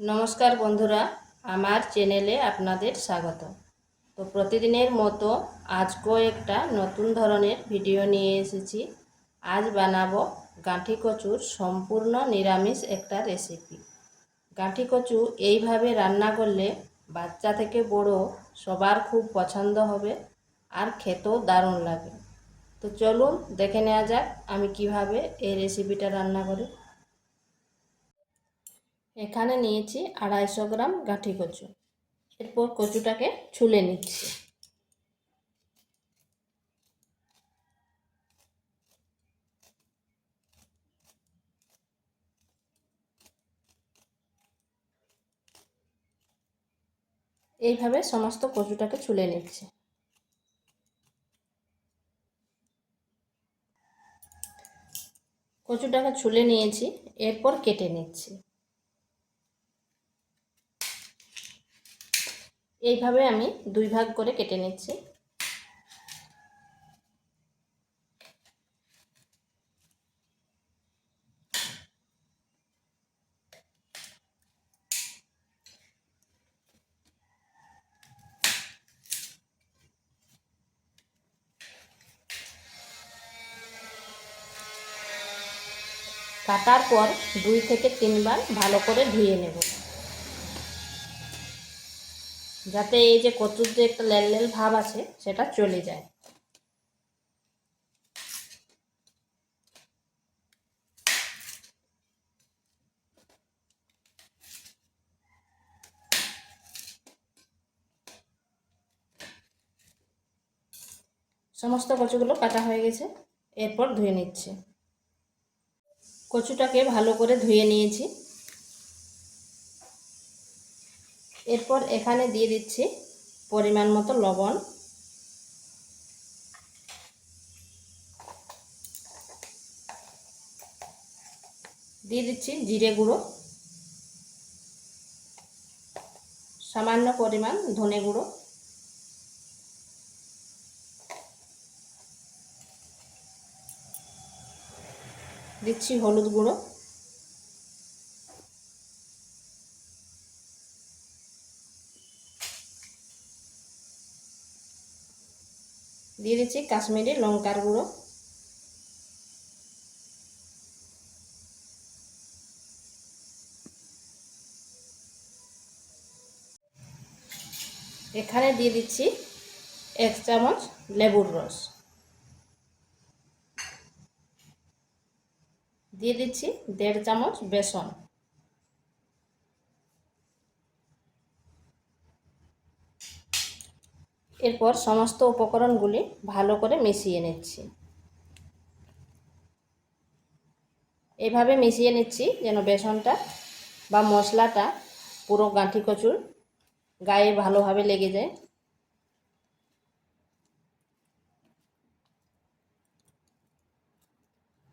নমস্কার বন্ধুরা, আমার চ্যানেলে আপনাদের স্বাগত তো প্রতিদিনের মতো আজকেও একটা নতুন ধরনের ভিডিও নিয়ে এসেছি। আজ বানাবো গাঁঠি কচুর সম্পূর্ণ নিরামিষ একটা রেসিপি গাঁঠি কচু এইভাবে রান্না করলে বাচ্চা থেকে বড় সবার খুব পছন্দ হবে আর খেতেও দারুণ লাগে। তো চলুন দেখে নেওয়া যাক আমি কীভাবে এই রেসিপিটা রান্না করি। এখানে নিয়েছি আড়াইশো গ্রাম গাঁঠি কচু। এরপর কচুটাকে ছুলে নিচ্ছি। এইভাবে সমস্ত কচুটাকে ছুলে নিচ্ছি। কচুটাকে ছুলে নিয়েছি, এরপর কেটে নিচ্ছি। এইভাবে আমি দুই ভাগ করে কেটে নিচ্ছি। কাটার পর দুই থেকে তিনবার ভালো করে ধুয়ে নেব। যাতে এই যে কচুর যে একটা লেল লেল ভাব আছে, সেটা চলে যায়। সমস্ত কচুগুলো কাটা হয়ে গেছে, এরপর ধুয়ে নিচ্ছে। কচুটাকে ভালো করে ধুয়ে নিয়েছি। এরপর এখানে দিয়ে দিচ্ছি পরিমাণ মতো লবণ। দিয়ে দিচ্ছি জিরে গুঁড়ো। সামান্য পরিমাণ ধনে গুঁড়ো। দিচ্ছি হলুদ গুঁড়ো। দিয়ে দিচ্ছি কাশ্মীরি লঙ্কার গুঁড়ো। এখানে দিয়ে দিচ্ছি এক চামচ লেবুর রস। দিয়ে দিচ্ছি দেড় চামচ বেসন। এরপর সমস্ত উপকরণগুলি ভালো করে মিশিয়ে নিচ্ছি। এভাবে মিশিয়ে নিচ্ছি যেন বেসনটা বা মশলাটা পুরো গাঁঠি কচুর গায়ে ভালোভাবে লেগে যায়।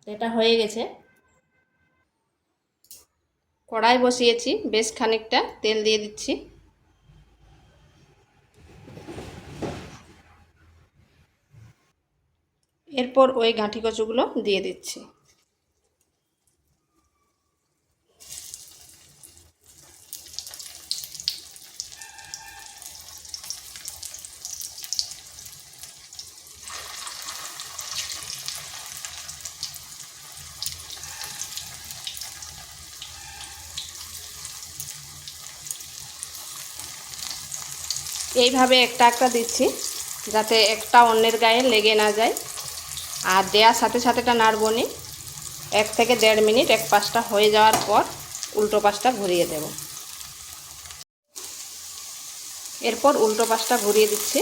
এটা হয়ে গেছে। কড়াই বসিয়েছি, বেশ খানিকটা তেল দিয়ে দিচ্ছি। এরপর ওই গাঁঠি কচুগুলো দিয়ে দিচ্ছি। এইভাবে একটা একটা দিচ্ছি যাতে একটা অন্যের গায়ে লেগে না যায়। আর দেওয়ার সাথে সাথেটা নাড়বো নি। এক থেকে দেড় মিনিট এক পাশটা হয়ে যাওয়ার পর উল্টো পাশটা ঘুরিয়ে দেব। এরপর উল্টো পাশটা ঘুরিয়ে দিচ্ছি।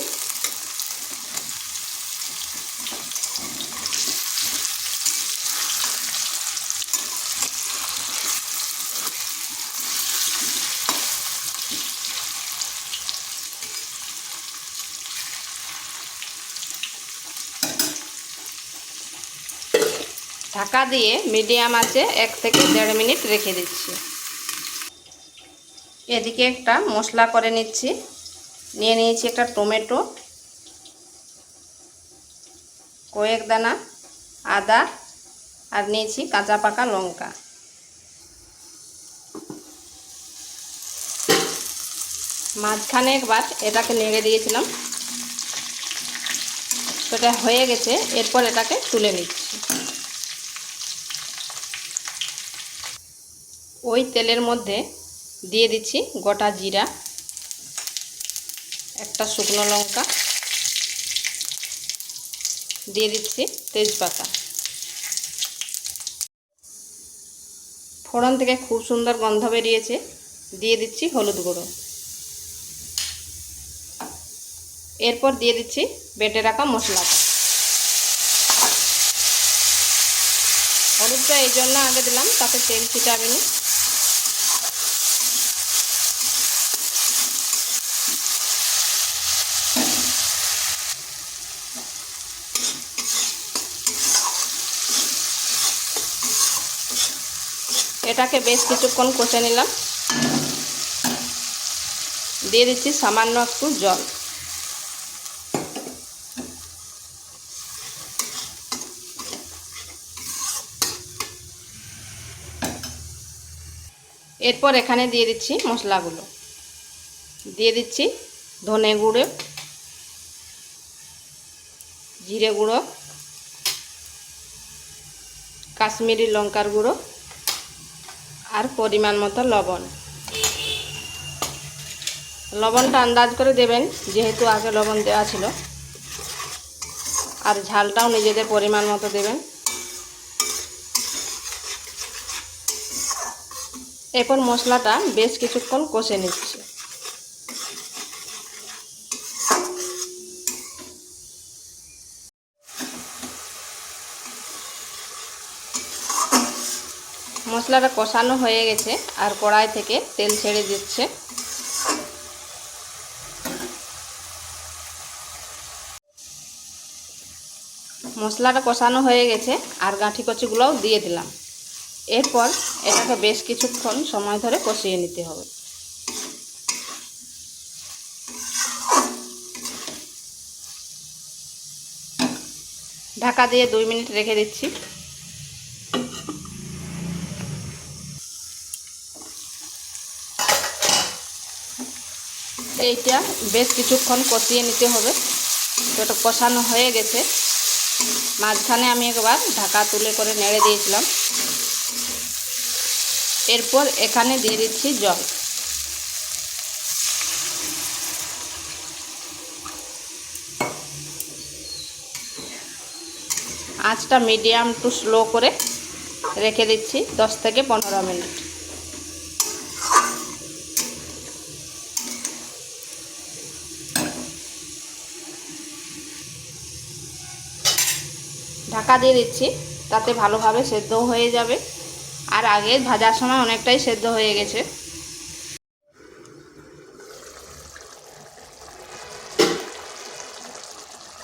ঢাকা দিয়ে মিডিয়াম আছে এক থেকে দেড় মিনিট রেখে দিচ্ছি। এদিকে একটা মশলা করে নিচ্ছি। নিয়ে নিয়েছি একটা টমেটো, কয়েক দানা, আদা, আর নিয়েছি কাঁচা পাকা লঙ্কা। মাঝখানে একবার এটাকে নেড়ে দিয়েছিলাম। এটা হয়ে গেছে, এরপর এটাকে তুলে নিচ্ছি। ওই তেলের মধ্যে দিয়ে দিচ্ছি গোটা জিরা, একটা শুকনো লঙ্কা, দিয়ে দিচ্ছি তেজপাতা। ফোড়ন থেকে খুব সুন্দর গন্ধ বেরিয়েছে, দিয়ে দিচ্ছি হলুদ গুঁড়ো। এরপর দিয়ে দিচ্ছি বেটে রাখা মশলাটা। হলুদটা এই জন্য আগে দিলাম, তাতে তেল ছিটাবে এটাকে বেশ কিছুক্ষণ কষে নিলাম। দিয়ে দিচ্ছি সামান্য একটু জল। এরপর এখানে দিয়ে দিচ্ছি মশলাগুলো। দিয়ে দিচ্ছি ধনে গুঁড়ো, জিরে গুঁড়ো, কাশ্মীরি লঙ্কার গুঁড়ো। আর পরিমাণ মতো লবণ। লবণটা আন্দাজ করে দেবেন, যেহেতু আগে লবণ দেওয়া ছিল। আর ঝালটাও নিজেদের পরিমাণ মতো দেবেন। এরপর মশলাটা বেশ কিছুক্ষণ কষে নিচ্ছি। মশলাটা কষানো হয়ে গেছে আর কড়াই থেকে তেল ছেড়ে দিচ্ছে। মশলাটা কষানো হয়ে গেছে আর গাঁঠি কচিগুলোও দিয়ে দিলাম। এরপর এটাকে বেশ কিছুক্ষণ সময় ধরে কষিয়ে নিতে হবে। ঢাকা দিয়ে দুই মিনিট রেখে দিচ্ছি। এইটা বেশ কিছুক্ষণ কষিয়ে নিতে হবে। তো এটা কষানো হয়ে গেছে। মাঝখানে আমি একবার ঢাকা তুলে করে নেড়ে দিয়েছিলাম। এরপর এখানে দিয়ে দিচ্ছি জল। আঁচটা মিডিয়াম টু স্লো করে রেখে দিচ্ছি, দশ থেকে পনেরো মিনিট। ঢাকা দিয়ে দিচ্ছি, তাতে ভালোভাবে সেদ্ধ হয়ে যাবে। আর আগে ভাজার সময় অনেকটাই সেদ্ধ হয়ে গেছে।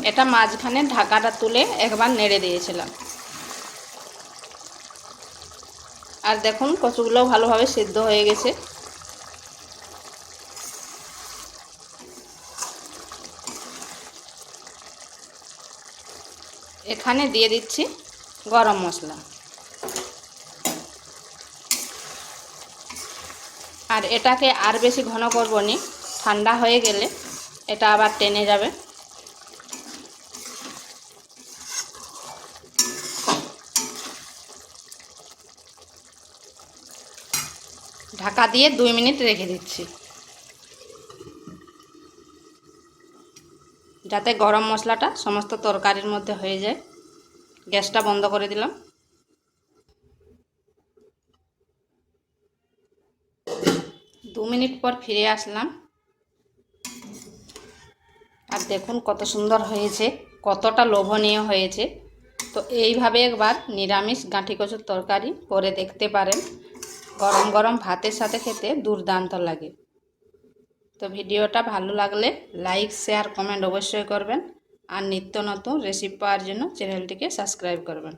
এটা মাঝখানে ঢাকাটা তুলে একবার নেড়ে দিয়েছিলাম। আর দেখুন কচুগুলোও ভালোভাবে সেদ্ধ হয়ে গেছে। এখানে দিয়ে দিচ্ছি গরম মশলা। আর এটাকে আর বেশি ঘন করব নি, ঠান্ডা হয়ে গেলে এটা আবার টেনে যাবে। ঢাকা দিয়ে দুই মিনিট রেখে দিচ্ছি। যাতে গরম মশলাটা সমস্ত তরকারির মধ্যে হয়ে যায়। গ্যাসটা বন্ধ করে দিলাম। দু মিনিট পর ফিরে আসলাম। আর দেখুন কত সুন্দর হয়েছে, কতটা লোভনীয় হয়েছে। তো এইভাবে একবার নিরামিষ গাঁঠি কচুর তরকারি করে দেখতে পারেন। গরম গরম ভাতের সাথে খেতে দুর্দান্ত লাগে। তো ভিডিওটা ভালো লাগলে লাইক, শেয়ার, কমেন্ট অবশ্যই করবেন। আর নিত্য নতুন রেসিপি পাওয়ার জন্য চ্যানেলটিকে সাবস্ক্রাইব করবেন।